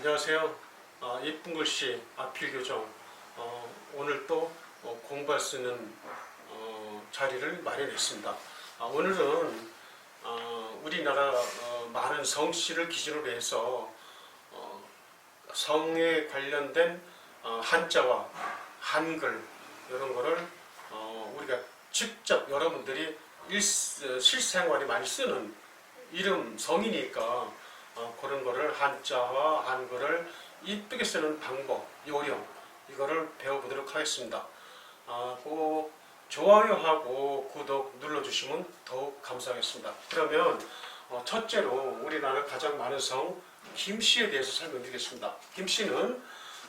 안녕하세요. 아, 예쁜 글씨 아필 교정. 어, 오늘 또 어, 공부할 수 있는 어, 자리를 마련했습니다. 아, 오늘은 어, 우리나라 어, 많은 성씨를 기준으로 해서 어, 성에 관련된 어, 한자와 한글 이런 거를 어, 우리가 직접 여러분들이 일, 실생활에 많이 쓰는 이름 성이니까 어, 그런 거를 한자와 한글을 이쁘게 쓰는 방법, 요령 이거를 배워보도록 하겠습니다. 아, 그 좋아요하고 구독 눌러주시면 더욱 감사하겠습니다. 그러면 어, 첫째로 우리나라 가장 많은 성 김씨에 대해서 설명드리겠습니다. 김씨는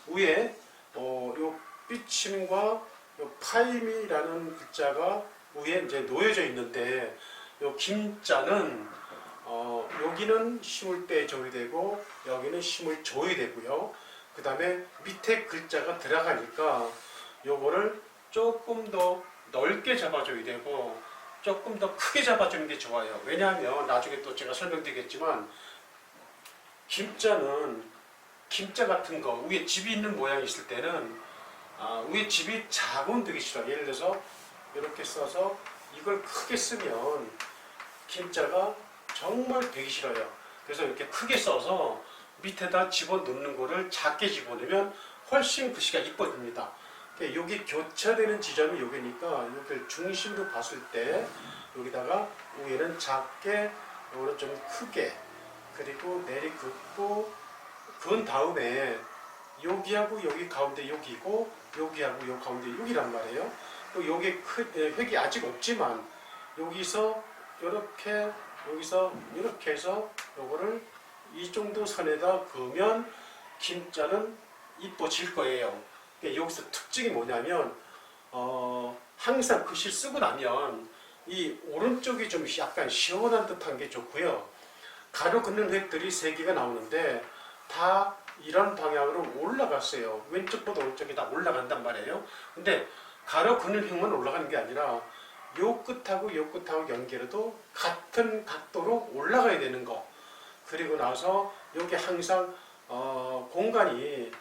위에 어, 요 삐침과 요 파임이라는 글자가 위에 이제 놓여져 있는데 요 김자는 어, 여기는 심을 때 조이 되고 여기는 심을 조이 되고요. 그 다음에 밑에 글자가 들어가니까 요거를 조금 더 넓게 잡아줘야 되고 조금 더 크게 잡아주는 게 좋아요. 왜냐하면 나중에 또 제가 설명드리겠지만 김자는 김자 같은 거 위에 집이 있는 모양이 있을 때는 아, 위에 집이 작으면 되기 싫어. 예를 들어서 이렇게 써서 이걸 크게 쓰면 김자가 정말 되기 싫어요. 그래서 이렇게 크게 써서 밑에다 집어 넣는 거를 작게 집어넣으면 훨씬 글씨가 이뻐집니다. 여기 교차되는 지점이 여기니까 여기 중심으로 봤을 때 여기다가 위에는 작게 좀 크게 그리고 내리 긋고 그은 다음에 여기하고 여기 가운데 여기고 여기하고 여기 가운데 여기란 말이에요. 또 여기 크, 에, 획이 아직 없지만 여기서 이렇게 여기서 이렇게 해서 요거를 이 정도 선에다 그으면 김자는 이뻐질 거예요. 여기서 특징이 뭐냐면 어, 항상 글씨 쓰고 나면 이 오른쪽이 좀 약간 시원한 듯한 게 좋고요. 가로 긋는 획들이 세 개가 나오는데 다 이런 방향으로 올라갔어요. 왼쪽보다 오른쪽이 다 올라간단 말이에요. 근데 가로 긋는 획만 올라가는 게 아니라 요 끝하고 요 끝하고 연결해도 같은 각도로 올라가야 되는 거. 그리고 나서 여기 항상 어, 공간이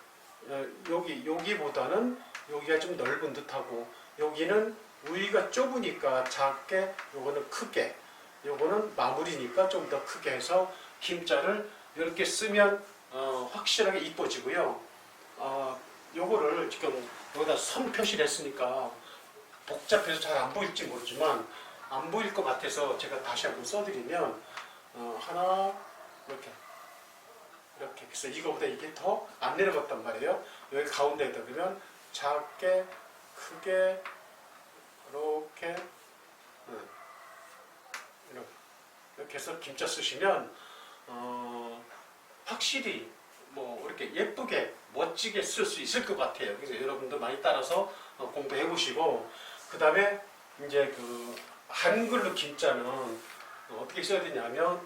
어, 여기 여기보다는 여기가 좀 넓은 듯하고 여기는 위가 좁으니까 작게 요거는 크게 요거는 마무리니까 좀 더 크게 해서 김자를 이렇게 쓰면 어, 확실하게 이뻐지고요. 어, 요거를 지금 여기다 선 표시를 했으니까 복잡해서 잘 안 보일지 모르지만 안 보일 것 같아서 제가 다시 한번 써드리면 어, 하나 이렇게 이렇게 그래서 이거보다 이게 더 안 내려갔단 말이에요. 여기 가운데에다 그러면 작게 크게 이렇게 음, 이렇게 이렇게 해서 김자 쓰시면 어, 확실히 뭐 이렇게 예쁘게 멋지게 쓸 수 있을 것 같아요. 그래서 여러분도 많이 따라서 어, 공부해 보시고 그 다음에 이제 그 한글로 김자는 어떻게 써야 되냐면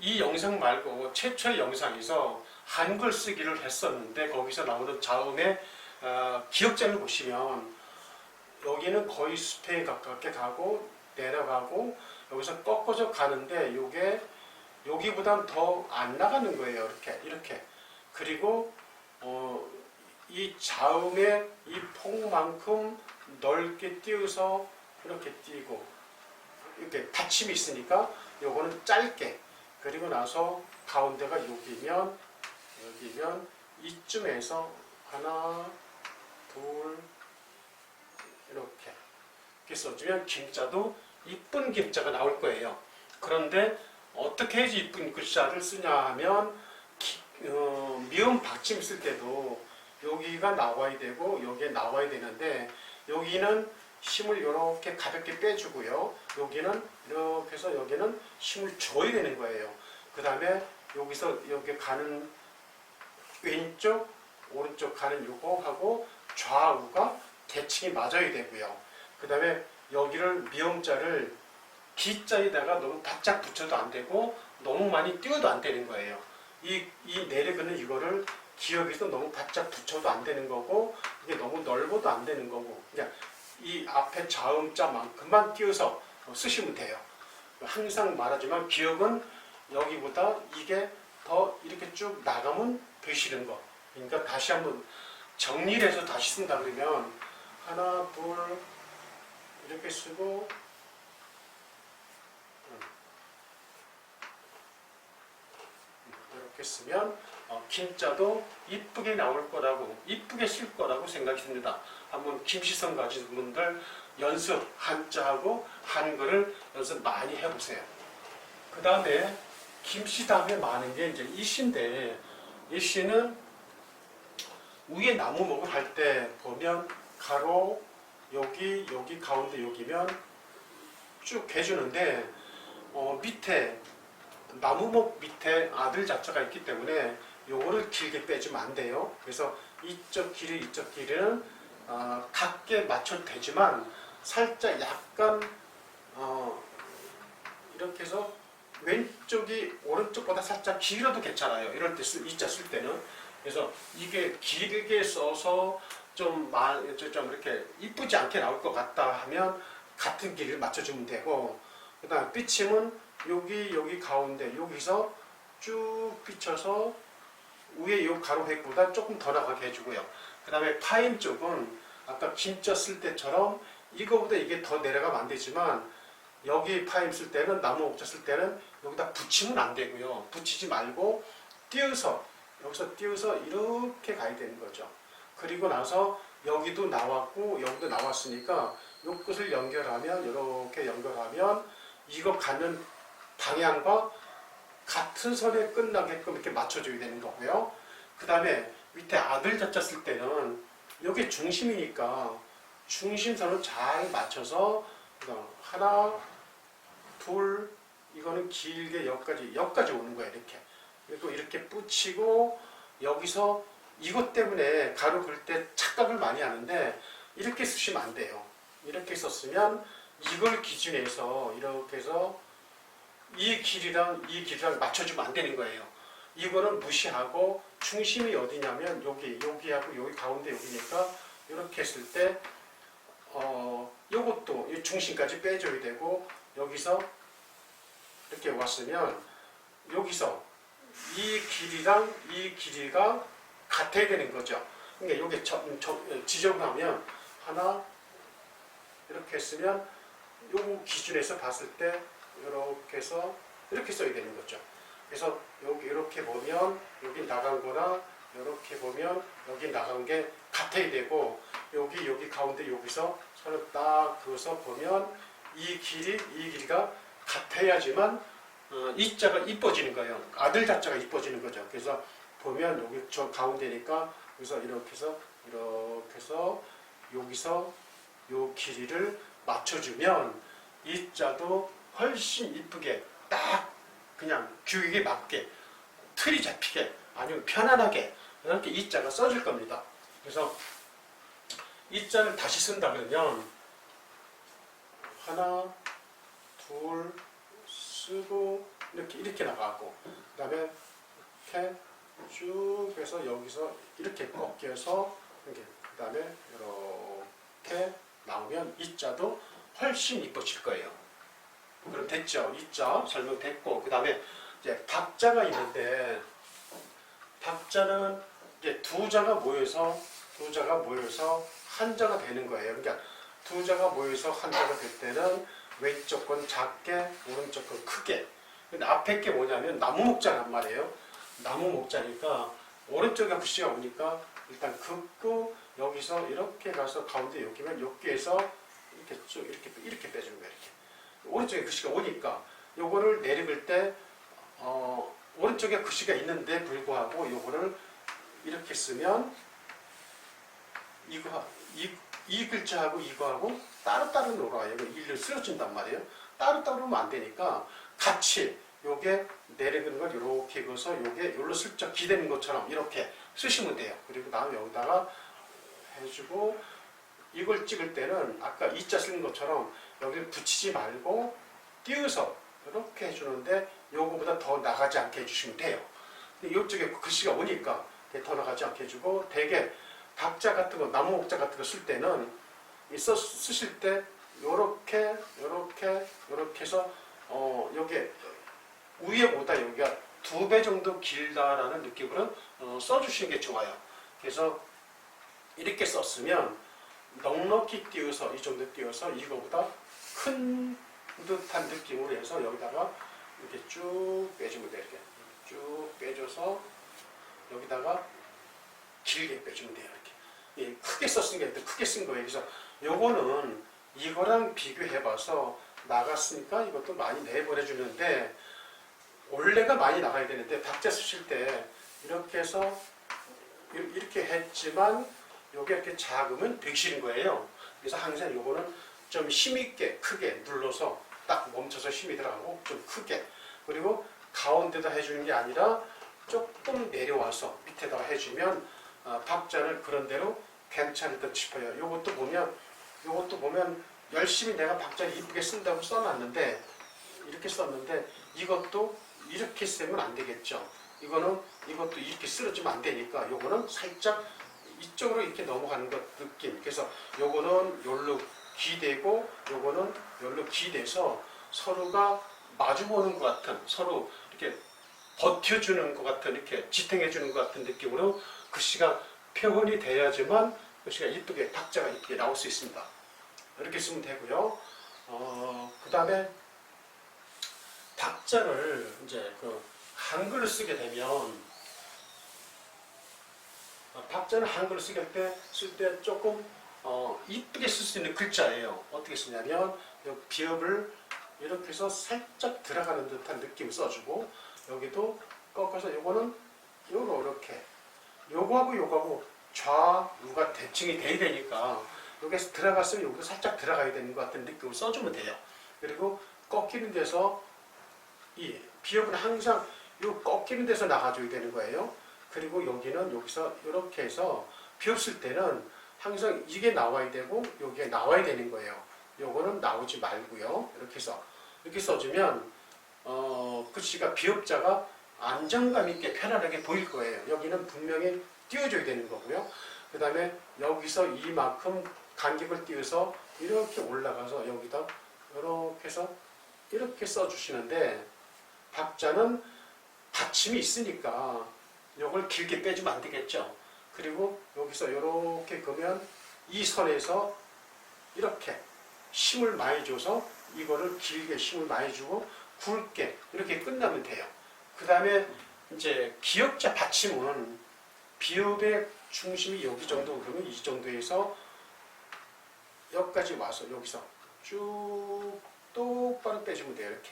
이 영상 말고 최초의 영상에서 한글 쓰기를 했었는데 거기서 나오는 자음의 어, 기억자를 보시면 여기는 거의 숲에 가깝게 가고 내려가고 여기서 꺾어져 가는데 요게 여기보단 더 안 나가는 거예요. 이렇게 이렇게 그리고 어, 이 자음의 이 폭만큼 넓게 띄어서 이렇게 띄고 이렇게 받침이 있으니까 요거는 짧게 그리고 나서 가운데가 여기면 여기면 이쯤에서 하나 둘 이렇게 이렇게 써주면 김자도 이쁜 김자가 나올 거예요. 그런데 어떻게 해야지 이쁜 글자를 쓰냐 하면 기- 어, 미음 받침 쓸 때도 여기가 나와야 되고 여기에 나와야 되는데 여기는 힘을 이렇게 가볍게 빼주고요. 여기는 이렇게 해서 여기는 힘을 줘야 되는 거예요. 그 다음에 여기서 여기 가는 왼쪽, 오른쪽 가는 요거하고 좌우가 대칭이 맞아야 되고요. 그 다음에 여기를 미음자를 기자에다가 너무 바짝 붙여도 안 되고 너무 많이 띄워도 안 되는 거예요. 이, 이 내려가는 이거를 기억에서 너무 바짝 붙여도 안 되는 거고 이게 너무 넓어도 안 되는 거고 그냥 이 앞에 자음자만큼만 띄워서 쓰시면 돼요. 항상 말하지만 기억은 여기보다 이게 더 이렇게 쭉 나가면 더 싫은 거. 그러니까 다시 한번 정리를 해서 다시 쓴다 그러면 하나, 둘 이렇게 쓰고 음. 이렇게 쓰면 어, 김자도 이쁘게 나올 거라고 이쁘게 쓸 거라고 생각이 듭니다. 한번 김시성 가진 분들 연습 한자하고 한글을 연습 많이 해보세요. 그 다음에 김씨 다음에 많은 게 이제 이씨인데 이씨는 위에 나무 목을 할 때 보면 가로 여기 여기 가운데 여기면 쭉 해주는데 어, 밑에 나무목 밑에 아들 자체가 있기 때문에 요거를 길게 빼주면 안 돼요. 그래서 이쪽 길이 이쪽 길이는 어, 같게 맞춰도 되지만 살짝 약간 어, 이렇게 해서 왼쪽이 오른쪽보다 살짝 길어도 괜찮아요. 이럴 때 쓸, 이자 쓸 때는 그래서 이게 길게 써서 좀, 마, 좀 이렇게 이쁘지 않게 나올 것 같다 하면 같은 길이를 맞춰주면 되고 그 다음 삐침은 여기 여기 가운데 여기서 쭉 삐쳐서 위에 요 가로획보다 조금 더 나가게 해주고요. 그 다음에 파임 쪽은 아까 김자 쓸 때처럼 이거보다 이게 더 내려가면 안 되지만 여기 파임 쓸 때는 나무 옥자 쓸 때는 여기다 붙이면 안 되고요. 붙이지 말고 띄어서 여기서 띄어서 이렇게 가야 되는 거죠. 그리고 나서 여기도 나왔고 여기도 나왔으니까 요 끝을 연결하면 이렇게 연결하면 이거 가는 방향과 같은 선에 끝나게끔 이렇게 맞춰줘야 되는 거고요. 그 다음에 밑에 아들 쓸 때는 여기 중심이니까 중심선을 잘 맞춰서 어, 하나, 둘, 이거는 길게 여기까지 여기까지 오는 거야 이렇게. 그리고 이렇게 붙이고 여기서 이것 때문에 가로 그릴 때 착각을 많이 하는데 이렇게 쓰시면 안 돼요. 이렇게 썼으면 이걸 기준해서 이렇게 해서 이 길이랑 이 길이랑 맞춰주면 안 되는 거예요. 이거는 무시하고 중심이 어디냐면 여기 여기하고 여기 가운데 여기니까 이렇게 했을 때 어, 요것도 이 중심까지 빼줘야 되고 여기서 이렇게 왔으면 여기서 이 길이랑 이 길이가 같아야 되는 거죠. 그러니까 여기 저, 저, 지정하면 하나 이렇게 했으면 요 기준에서 봤을 때 이렇게 해서 이렇게 써야 되는 거죠. 그래서 여기 이렇게 보면 여기 나간 거나 이렇게 보면 여기 나간 게 같아야 되고 여기 여기 가운데 여기서 선을 딱 그어서 보면 이 길이 이 길이가 같아야지만 어, 이 자가 이뻐지는 거예요. 아들 자자가 이뻐지는 거죠. 그래서 보면 여기 저 가운데니까 여기서 이렇게 해서 이렇게 해서 여기서 요 길이를 맞춰주면 이 자도 훨씬 이쁘게 딱 그냥 규격에 맞게 틀이 잡히게 아니면 편안하게 이렇게 이 자가 써질 겁니다. 그래서 이 자를 다시 쓴다 그러면 하나, 둘 쓰고 이렇게 이렇게 나가고 그 다음에 이렇게 쭉 해서 여기서 이렇게 꺾여서 이렇게 그 다음에 이렇게 나오면 이 자도 훨씬 이뻐질 거예요. 그럼 됐죠? 이자 설명됐고 그 다음에 이제 박자가 있는데 박자는 이제 두 자가 모여서 두 자가 모여서 한 자가 되는 거예요. 그러니까 두 자가 모여서 한 자가 될 때는 왼쪽 건 작게 오른쪽 건 크게. 근데 앞에 게 뭐냐면 나무 목자란 말이에요. 나무 목자니까 오른쪽에 글씨가 오니까 일단 긋고 여기서 이렇게 가서 가운데 여기면 여기에서 이렇게 쭉 이렇게 이렇게 빼주는 거예요. 이렇게. 오른쪽에 글씨가 오니까 요거를 내리볼 때 어, 오른쪽에 글씨가 있는데 불구하고 요거를 이렇게 쓰면 이거 이, 이 글자하고 이거하고 따로따로 놀아요. 일을 쓰러진단 말이에요. 따로따로 하면 안 되니까 같이 요게 내리는 걸 이렇게 그어서 요게 요로 슬쩍 기대는 것처럼 이렇게 쓰시면 돼요. 그리고 다음에 여기다가 해주고 이걸 찍을 때는 아까 이자 쓰는 것처럼 여기를 붙이지 말고 띄워서 이렇게 해주는데 요거보다 더 나가지 않게 해주시면 돼요. 근데 이쪽에 글씨가 오니까 더 나가지 않게 해주고 대개 박자 같은 거 나무 목자 같은 거 쓸 때는 이 써, 쓰실 때 요렇게 요렇게 요렇게 해서 어 여기 위에보다 여기가 두 배 정도 길다라는 느낌으로 어, 써주시는 게 좋아요. 그래서 이렇게 썼으면 넉넉히 띄워서 이 정도 띄워서 이거보다 큰 듯한 느낌으로 해서 여기다가 이렇게 쭉 빼주면 돼요. 이렇게 쭉 빼줘서 여기다가 길게 빼주면 돼요. 이렇게 예, 크게 썼으니까 이렇게 크게 쓴 거예요. 그래서 요거는 이거랑 비교해봐서 나갔으니까 이것도 많이 내보내 주는데 원래가 많이 나가야 되는데 박자 쓰실 때 이렇게 해서 이- 이렇게 했지만 요게 이렇게 작으면 싫은 거예요. 그래서 항상 요거는 좀 힘있게 크게 눌러서 딱 멈춰서 힘이 들어가고 좀 크게 그리고 가운데다 해주는 게 아니라 조금 내려와서 밑에다가 해주면 아, 박자를 그런 대로 괜찮을 듯 싶어요. 요것도 보면 요것도 보면 열심히 내가 박자를 이쁘게 쓴다고 써놨는데 이렇게 썼는데 이것도 이렇게 쓰면 안 되겠죠. 이거는 이것도 이렇게 쓰러지면 안 되니까 요거는 살짝 이쪽으로 이렇게 넘어가는 것 느낌. 그래서 요거는 요로 기대고 요거는 요로 기대서 서로가 마주보는 것 같은 서로 이렇게 버텨주는 것 같은 이렇게 지탱해주는 것 같은 느낌으로 글씨가 표현이 돼야지만 글씨가 이쁘게 박자가 이쁘게 나올 수 있습니다. 이렇게 쓰면 되고요. 어, 그 다음에 박자를 이제 그 한글로 쓰게 되면 어, 박자는 한글로 쓰게 때쓸 때 조금 어, 이쁘게 쓸 수 있는 글자예요. 어떻게 쓰냐면 요 비읍을 이렇게 해서 살짝 들어가는 듯한 느낌을 써주고 여기도 꺾어서 요거는 요거 이렇게 요거하고 요거하고 좌우가 대칭이 돼야 되니까 여기서 들어갔으면 여기도 살짝 들어가야 되는 것 같은 느낌을 써주면 돼요. 그리고 꺾이는 데서 이 비읍은 항상 요 꺾이는 데서 나가줘야 되는 거예요. 그리고 여기는 여기서 이렇게 해서 쓸 때는 항상 이게 나와야 되고 여기에 나와야 되는 거예요. 요거는 나오지 말고요. 이렇게 해서 이렇게 써주면 어, 글씨가 비읍자가 안정감 있게 편안하게 보일 거예요. 여기는 분명히 띄워줘야 되는 거고요. 그 다음에 여기서 이만큼 간격을 띄워서 이렇게 올라가서 여기다 이렇게 해서 이렇게 써주시는데 박자는 받침이 있으니까 이걸 길게 빼주면 안 되겠죠. 그리고 여기서 이렇게 그면 이 선에서 이렇게 힘을 많이 줘서 이거를 길게 힘을 많이 주고 굵게 이렇게 끝나면 돼요. 그 다음에 이제 기역자 받침은 비읍의 중심이 여기 정도 그러면 이 정도에서 여기까지 와서 여기서 쭉 똑바로 빼주면 돼요. 이렇게.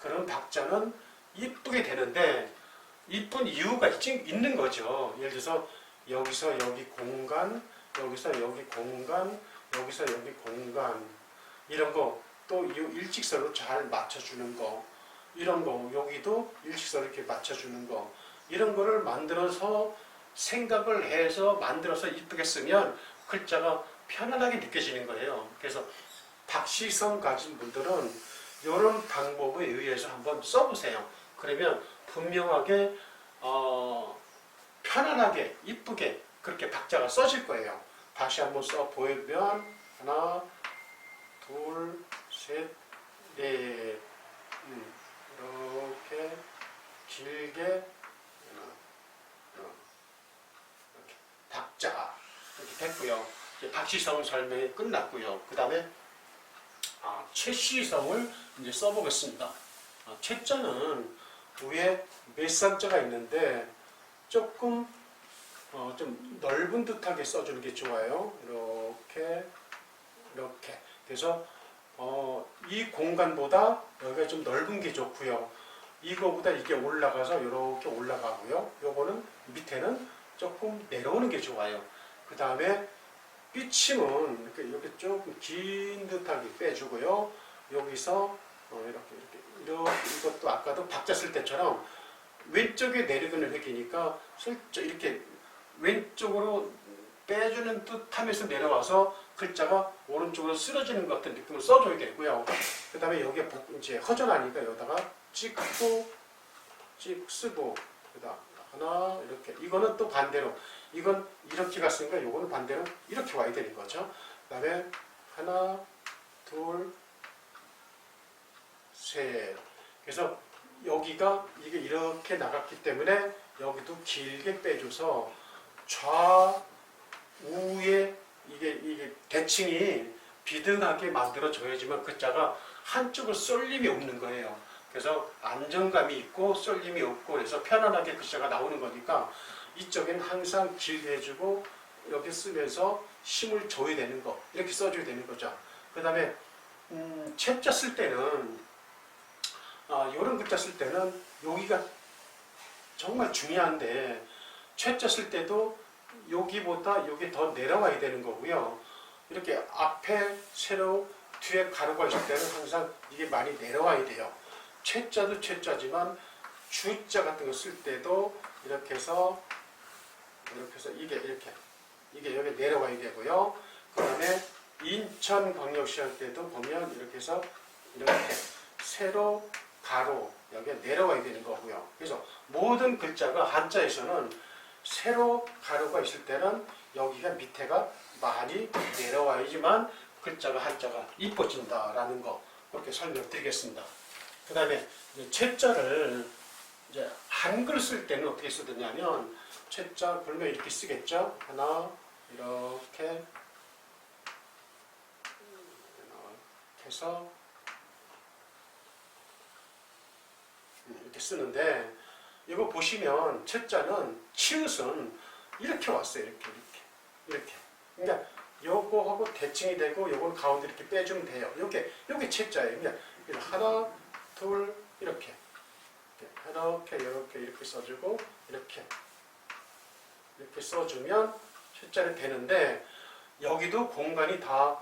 그럼 박자는 이쁘게 되는데 이쁜 이유가 있, 있는 거죠. 예를 들어서 여기서 여기 공간, 여기서 여기 공간, 여기서 여기 공간 이런 거또 일직선으로 잘 맞춰주는 거 이런 거 여기도 일직선을 이렇게 맞춰주는 거 이런 거를 만들어서 생각을 해서 만들어서 이쁘게 쓰면 글자가 편안하게 느껴지는 거예요. 그래서 박시성 가진 분들은 이런 방법에 의해서 한번 써보세요. 그러면 분명하게 어, 편안하게 이쁘게 그렇게 박자가 써질 거예요. 다시 한번 써 보이면 하나, 둘, 셋, 넷, 음, 이렇게 길게 이렇게 박자 이렇게 됐고요. 이제 박시성 설명이 끝났고요. 그 다음에 아, 최시성을 이제 써보겠습니다. 아, 최자는 위에 몇산자가 있는데 조금 어, 좀 넓은 듯하게 써주는 게 좋아요. 이렇게 이렇게 그래서 어, 이 공간보다 여기가 좀 넓은 게 좋고요. 이거보다 이게 올라가서 이렇게 올라가고요. 요거는 밑에는 조금 내려오는 게 좋아요. 그 다음에 삐침은 이렇게, 이렇게 조금 긴 듯하게 빼주고요. 여기서 어, 이렇게 이렇게 이것도 아까도 박자 쓸 때처럼 왼쪽에 내리는 획이니까 슬쩍 이렇게 왼쪽으로 빼주는 듯하면서 내려와서 글자가 오른쪽으로 쓰러지는 것 같은 느낌을 써줘야 되고요. 그 다음에 여기에 복- 이제 허전하니까 여기다가 찍고 찍 쓰고 그다음 하나 이렇게 이거는 또 반대로 이건 이렇게 갔으니까 이거는 반대로 이렇게 와야 되는 거죠. 그 다음에 하나 둘 셋. 그래서 여기가 이게 이렇게 나갔기 때문에 여기도 길게 빼줘서 좌우에 이게 이게 대칭이 비등하게 만들어져야지만 글자가 한쪽을 쏠림이 없는 거예요. 그래서 안정감이 있고 쏠림이 없고 그래서 편안하게 글자가 나오는 거니까 이쪽에는 항상 길게 해주고 여기 쓰면서 힘을 줘야 되는 거 이렇게 써줘야 되는 거죠. 그 다음에 음, 채자 쓸 때는 아, 이런 글자 쓸 때는 여기가 정말 중요한데 채자 쓸 때도 여기보다 여기 더 내려와야 되는 거고요. 이렇게 앞에 세로 뒤에 가루가 있을 때는 항상 이게 많이 내려와야 돼요. 채자도 채자지만 주자 같은 거 쓸 때도 이렇게 해서 이렇게 해서 이게 이렇게 이게 여기 내려와야 되고요. 그 다음에 인천광역시 할 때도 보면 이렇게 해서 이렇게 세로 가로 여기에 내려와야 되는 거고요. 그래서 모든 글자가 한자에서는 세로 가로가 있을 때는 여기가 밑에가 많이 내려와야지만 글자가 한자가 이뻐진다라는 거 그렇게 설명드리겠습니다. 그 다음에 채자를 이제 한글 쓸 때는 어떻게 쓰느냐면 채자 불면 이렇게 쓰겠죠. 하나 이렇게 이렇게 해서 이렇게 쓰는데 이거 보시면 채자는 치읓은 이렇게 왔어요. 이렇게 이렇게 이렇게. 그러니까 요거하고 대칭이 되고 요걸 가운데 이렇게 빼주면 돼요. 요게 요게 채자예요. 그냥 하나 둘 이렇게 이렇게 이렇게 이렇게 써주고 이렇게 이렇게 써주면 채자는 되는데 여기도 공간이 다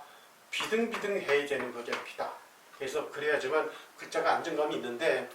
비등비등해야 되는 거죠. 비다. 그래서 그래야지만 글자가 안정감이 있는데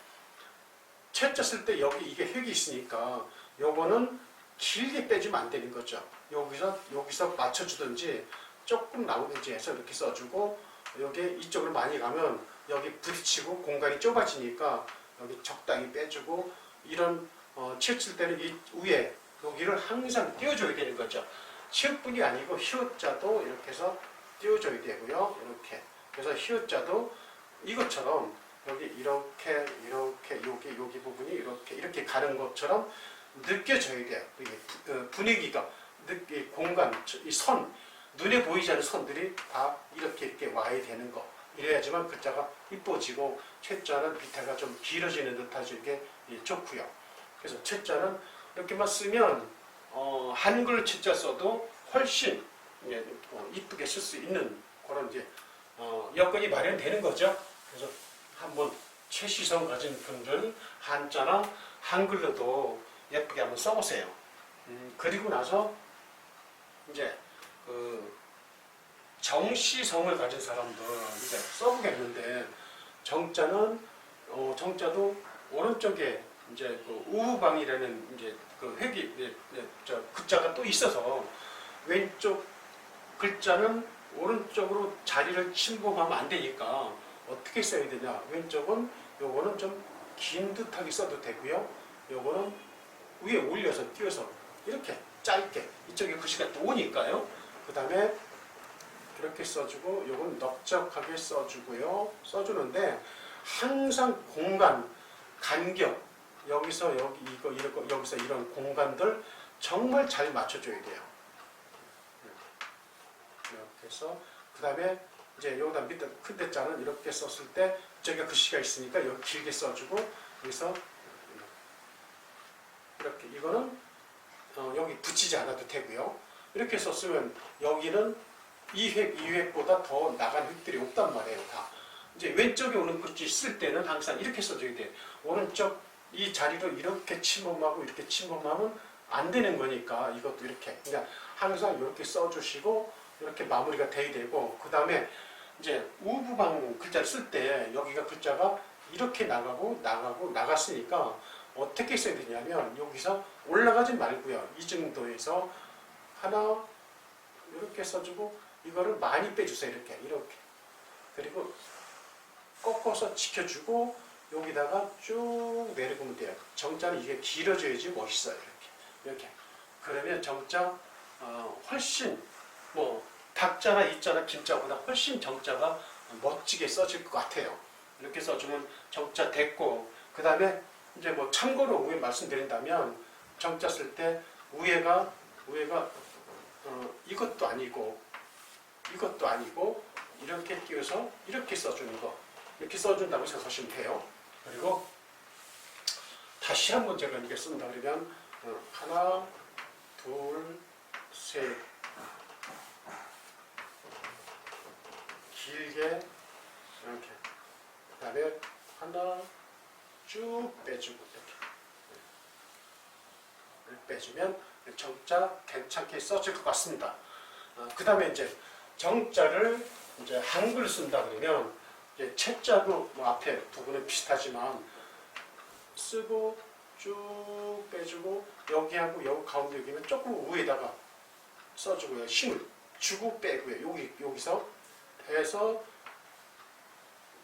쓸때 여기 이게 획이 있으니까 요거는 길게 빼주면 안 되는 거죠. 여기서 여기서 맞춰주든지 조금 나오든지 해서 이렇게 써주고 여기 이쪽으로 많이 가면 여기 부딪히고 공간이 좁아지니까 여기 적당히 빼주고 이런 어, 치읓 때는 이 위에 여기를 항상 띄워줘야 되는 거죠. 치읓뿐이 아니고 히읗자도 이렇게 해서 띄워줘야 되고요. 이렇게 그래서 히읗자도 이것처럼 여기 이렇게 이렇게 여기 여기 부분이 이렇게 이렇게 가는 것처럼 느껴져야 돼요. 이게 부- 어, 분위기가 느- 이 공간 이 선 눈에 보이지 않는 선들이 다 이렇게 이렇게 와야 되는 거. 이래야지만 글자가 이뻐지고 채자는 밑에가 좀 길어지는 듯하지 이게 예, 좋고요. 그래서 채자는 이렇게만 쓰면 어, 한글 채자 써도 훨씬 예, 어, 이쁘게 쓸 수 있는 그런 이제 어, 여건이 마련되는 거죠. 그래서 한번 최시성 가진 분들 한자나 한글로도 예쁘게 한번 써보세요. 음, 그리고 나서 이제 그 정시성을 가진 사람들 이제 써보겠는데 정자는 어, 정자도 오른쪽에 이제 그 우방이라는 이제 그 획이 이제 저 글자가 또 있어서 왼쪽 글자는 오른쪽으로 자리를 침범하면 안 되니까 어떻게 써야 되냐? 왼쪽은 요거는 좀 긴 듯하게 써도 되고요. 요거는 위에 올려서 띄워서 이렇게 짧게. 이쪽에 글씨가 또 오니까요. 그 다음에 이렇게 써주고 요건 넓적하게 써주고요. 써주는데 항상 공간 간격 여기서 여기 이거 이거 여기서 이런 공간들 정말 잘 맞춰줘야 돼요. 이렇게 해서 그 다음에 이제 여기다 밑에 큰 대자는 이렇게 썼을 때 저기가 글씨가 있으니까 여기 길게 써주고 여기서 이렇게 이거는 어, 여기 붙이지 않아도 되고요. 이렇게 썼으면 여기는 이 획, 이 획보다 더 나간 획들이 없단 말이에요 다. 이제 왼쪽에 오는 글씨 쓸 때는 항상 이렇게 써줘야 돼. 오른쪽 이 자리로 이렇게 침범하고 이렇게 침범하면 안 되는 거니까 이것도 이렇게. 그러니까 항상 이렇게 써주시고 이렇게 마무리가 돼야 되고 그 다음에 이제 우부방 글자를 쓸 때 여기가 글자가 이렇게 나가고 나가고 나갔으니까 어떻게 써야 되냐면 여기서 올라가지 말고요. 이 정도에서 하나 이렇게 써주고 이거를 많이 빼주세요. 이렇게 이렇게. 그리고 꺾어서 지켜주고 여기다가 쭉 내려보면 돼요. 정자는 이게 길어져야지 멋있어요. 이렇게. 이렇게. 그러면 정자 어, 훨씬 뭐 닭자나 이자나 김자보다 훨씬 정자가 멋지게 써질 것 같아요. 이렇게 써주면 정자 됐고 그 다음에 이제 뭐 참고로 위에 말씀드린다면 정자 쓸때 위에가 위에가 어, 이것도 아니고 이것도 아니고 이렇게 띄워서 이렇게 써주는 거 이렇게 써준다고 생각하시면 돼요. 그리고 다시 한번 제가 이렇게 쓴다 그러면 어, 하나 둘 셋 길게 이렇게 그 다음에 하나 쭉 빼주고 이렇게 이렇게 빼주면 정자 괜찮게 써질 것 같습니다. 어, 그 다음에 이제 정자를 이제 한글 쓴다 그러면 이제 채자도 뭐 앞에 부분은 비슷하지만 쓰고 쭉 빼주고 여기하고 여기 가운데 여기면 조금 위에다가 써주고요. 힘을 주고 빼고요. 여기 여기서 해서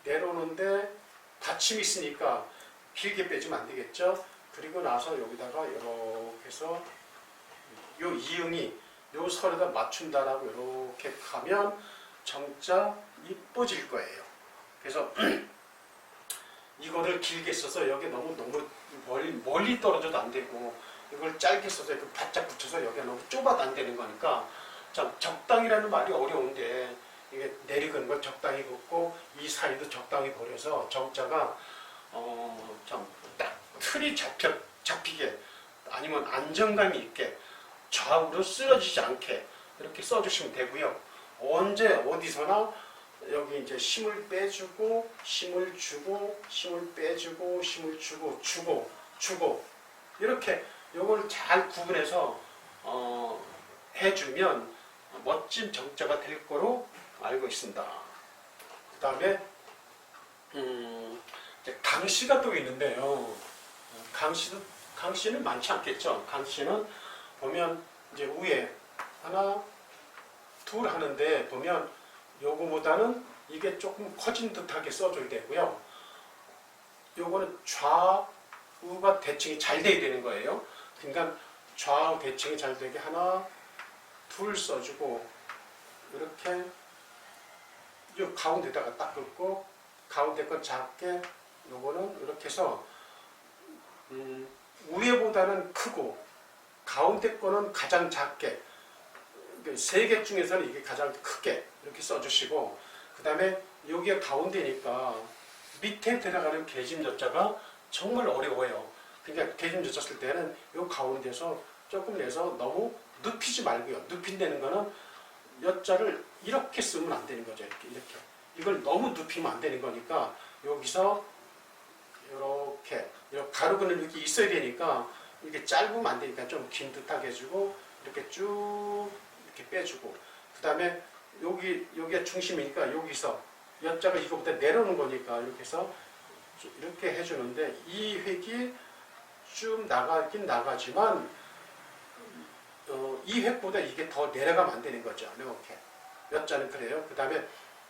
내려오는데 받침이 있으니까 길게 빼주면 안 되겠죠. 그리고 나서 여기다가 이렇게 해서 요 이응이 요 선에다 맞춘다라고 이렇게 하면 정자 이뻐질 거예요. 그래서 이거를 길게 써서 여기 너무 너무 멀리, 멀리 떨어져도 안 되고 이걸 짧게 써서 이렇게 바짝 붙여서 여기가 너무 좁아도 안 되는 거니까 참 적당이라는 말이 어려운데 이게 내리는 걸 적당히 긋고 이 사이도 적당히 버려서 정자가 어참딱 틀이 잡혀 잡히게 아니면 안정감이 있게 좌우로 쓰러지지 않게 이렇게 써주시면 되고요. 언제 어디서나 여기 이제 힘을 빼주고 힘을 주고 힘을 빼주고 힘을 주고 주고 주고 이렇게 이걸 잘 구분해서 어, 해주면 멋진 정자가 될 거로 알고 있습니다. 그 다음에 음, 강씨가 또 있는데요. 강씨도 강씨는 많지 않겠죠. 강씨는 보면 이제 위에 하나 둘 하는데 보면 요거보다는 이게 조금 커진 듯하게 써줘야 되고요. 요거는 좌우가 대칭이 잘 돼야 되는 거예요. 그러니까 좌우 대칭이 잘 되게 하나 둘 써주고 이렇게 요 가운데다가 딱 긋고 가운데 건 작게 요거는 이렇게 해서 음, 위에보다는 크고 가운데 거는 가장 작게 세 개 중에서는 이게 가장 크게 이렇게 써주시고 그 다음에 여기가 가운데니까 밑에 들어가는 여자가 정말 어려워요. 그러니까 여자 쓸 때는 요 가운데서 조금 내서 너무 눕히지 말고요. 눕힌다는 거는 여자를 이렇게 쓰면 안 되는 거죠. 이렇게 이렇게 이걸 너무 눕히면 안 되는 거니까 여기서 이렇게 이렇게 가루근을 이렇게 있어야 되니까 이게 짧으면 안 되니까 좀 긴 듯하게 해주고 이렇게 쭉 이렇게 빼주고 그 다음에 여기 여기가 중심이니까 여기서 여자가 이거보다 내려오는 거니까 이렇게 해서 쭉 이렇게 해주는데 이 획이 쭉 나가긴 나가지만 어, 이 획보다 이게 더 내려가면 안 되는 거죠. 이렇게 여자는 그래요. 그 다음에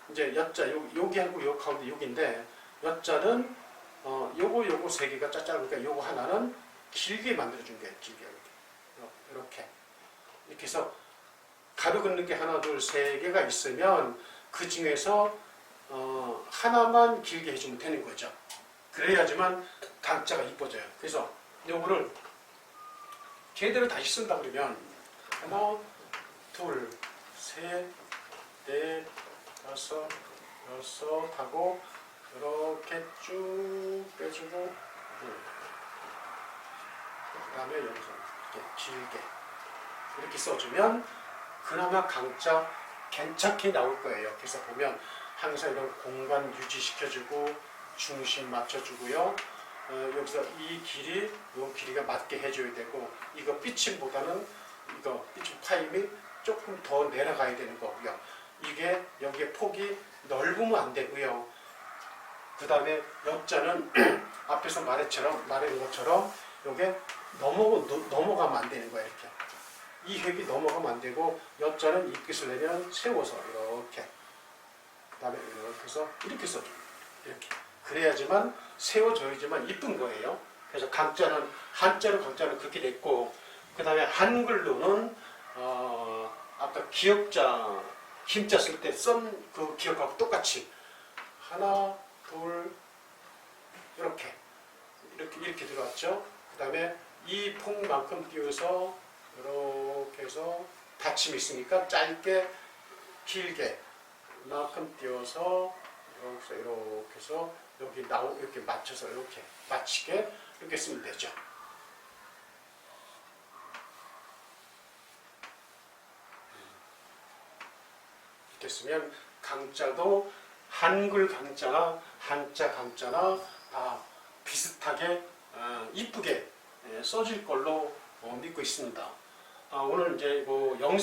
이제 여자 요, 여기하고 요 가운데 여기인데 여자는 어, 요거 요거 세 개가 짜짜니까 요거 하나는 길게 만들어준 거예요. 길게 이렇게 이렇게 이렇게 해서 가루 긋는 게 하나 둘 세 개가 있으면 그 중에서 어, 하나만 길게 해주면 되는 거죠. 그래야지만 강자가 이뻐져요. 그래서 요거를 제대로 다시 쓴다 그러면 하나 둘 셋 넷 다섯 여섯 하고 이렇게 쭉 빼주고 그 다음에 여기서 이렇게 길게 이렇게 써주면 그나마 강자 괜찮게 나올 거예요. 그래서 보면 항상 이런 공간 유지시켜주고 중심 맞춰주고요. 어, 여기서 이 길이 이 길이가 맞게 해줘야 되고 이거 삐침보다는 이거 삐침 타임이 조금 더 내려가야 되는 거고요. 이게 여기에 폭이 넓으면 안 되고요. 그 다음에 옆자는 앞에서 말했처럼 말한 것처럼 이게 넘어 넘어가면 안 되는 거야 이렇게. 이 획이 넘어가면 안 되고 옆자는 입깃을 내면 세워서 이렇게. 그다음에 이렇게 해서 이렇게 써줘. 이렇게. 그래야지만 세워져야지만 이쁜 거예요. 그래서 강자는 한자로 강자는 그렇게 됐고 그 다음에 한글로는 어, 아까 기역자 힘자 쓸때쓴그 기억하고 똑같이 하나 둘 이렇게 이렇게 이렇게 들어왔죠. 그 다음에 이 폭만큼 띄워서 이렇게 해서 받침이 있으니까 짧게 길게 만큼 띄워서 여기서 이렇게 해서 여기 나오 이렇게 맞춰서 이렇게 맞추게 이렇게 쓰면 되죠. 쓰면 강자도 한글 강자나 한자 강자나 다 비슷하게 어, 이쁘게 예, 써질 걸로 어, 믿고 있습니다. 아, 오늘 이제 뭐 영상